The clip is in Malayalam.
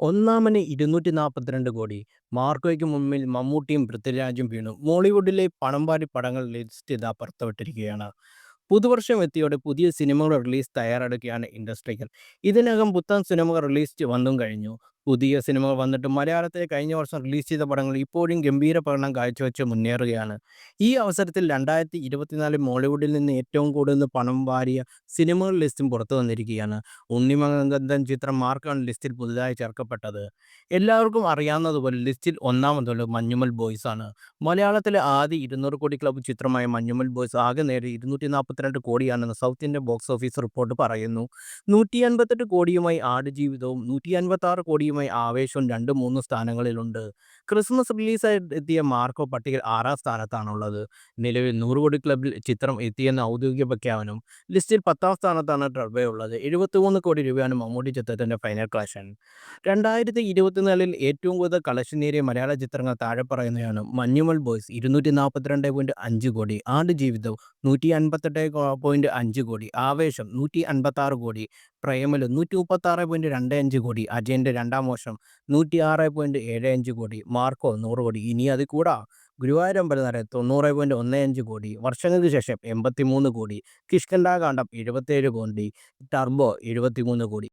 ഒന്നാമന് ഇരുന്നൂറ്റി നാൽപ്പത്തിരണ്ട് കോടി. മാർക്കോയ്ക്ക് മുമ്പിൽ മമ്മൂട്ടിയും പൃഥ്വിരാജും വീണു. മോളിവുഡിലെ പണംവാരി പടങ്ങൾ ലിസ്റ്റ് ഇതാ പുറത്തുവിട്ടിരിക്കുകയാണ്. പുതുവർഷം എത്തിയോടെ പുതിയ സിനിമകൾ റിലീസ് തയ്യാറെടുക്കുകയാണ് ഇൻഡസ്ട്രികൾ. ഇതിനകം പുത്തൻ സിനിമകൾ റിലീസ് വന്നും കഴിഞ്ഞു. പുതിയ സിനിമകൾ വന്നിട്ട് മലയാളത്തിൽ കഴിഞ്ഞ വർഷം റിലീസ് ചെയ്ത പടങ്ങൾ ഇപ്പോഴും ഗംഭീര പ്രകടനം കാഴ്ചവെച്ച് മുന്നേറുകയാണ്. ഈ അവസരത്തിൽ രണ്ടായിരത്തി ഇരുപത്തിനാലിൽ മോളിവുഡിൽ നിന്ന് ഏറ്റവും കൂടുതൽ പണം വാരിയ സിനിമകൾ ലിസ്റ്റും പുറത്തു വന്നിരിക്കുകയാണ് ഉണ്ണിമുകുന്ദൻ ചിത്രം മാർക്കാണ് ലിസ്റ്റിൽ പുതുതായി ചേർക്കപ്പെട്ടത്. എല്ലാവർക്കും അറിയാവുന്നതുപോലെ ലിസ്റ്റിൽ ഒന്നാമതുള്ള മഞ്ഞുമൽ ബോയ്സ് ആണ്. മലയാളത്തിലെ ആദ്യ ഇരുന്നൂറ് കോടി ക്ലബ് ചിത്രമായ മഞ്ഞുമൽ ബോയ്സ് ആകെ നേടി ഇരുന്നൂറ്റി നാൽപ്പത്തിരണ്ട് കോടിയാണെന്ന് South Indian box office report പറയുന്നു. നൂറ്റി അൻപത്തെട്ട് കോടിയുമായി ആടുജീവിതവും നൂറ്റിയൻപത്താറ് കോടിയുമായി ആവേശവും രണ്ട് മൂന്ന് സ്ഥാനങ്ങളിലുണ്ട്. ക്രിസ്മസ് റിലീസായി എത്തിയ മാർക്കോ പട്ടികയിൽ ആറാം സ്ഥാനത്താണുള്ളത്. നിലവിൽ നൂറ് കോടി ക്ലബിൽ ചിത്രം എത്തിയെന്ന ഔദ്യോഗിക പ്രഖ്യാപനം. ലിസ്റ്റിൽ പത്താം സ്ഥാനത്താണ് ടർബോ ഉള്ളത്. എഴുപത്തിമൂന്ന് കോടി രൂപയാണ് മമ്മൂട്ടി ചിത്രത്തിന്റെ ഫൈനൽ കളക്ഷൻ. രണ്ടായിരത്തി ഇരുപത്തിനാലിൽ ഏറ്റവും കൂടുതൽ കളക്ഷൻ നേടിയ മലയാള ചിത്രങ്ങൾ താഴെ പറയുന്നതാണ് മഞ്ഞുമൽ ബോയ്സ് ഇരുന്നൂറ്റി നാൽപ്പത്തിരണ്ട് പോയിന്റ് അഞ്ച് കോടി. ആടുജീവിതം നൂറ്റി അൻപത്തെട്ട് പോയിന്റ് അഞ്ച് കോടി. ആവേശം നൂറ്റി അൻപത്താറ് കോടി. പ്രേമലു നൂറ്റി മുപ്പത്താറ് പോയിന്റ് രണ്ട് അഞ്ച് കോടി. അജയന്റെ രണ്ടാം മോഷം ആറ് പോയിന്റ് ഏഴ് അഞ്ച് കോടി. മാർക്കോ നൂറ് കോടി. ഇനി അത് കൂടാ. ഗുരുവായൂർ അമ്പലനട തൊണ്ണൂറ് പോയിന്റ് ഒന്ന് അഞ്ച് കോടി. വർഷങ്ങൾക്ക് ശേഷം എൺപത്തി മൂന്ന് കോടി. കിഷ്കണ്ടാകാന്ഡം എഴുപത്തേഴ് കോടി. ടർബോ എഴുപത്തി മൂന്ന് കോടി.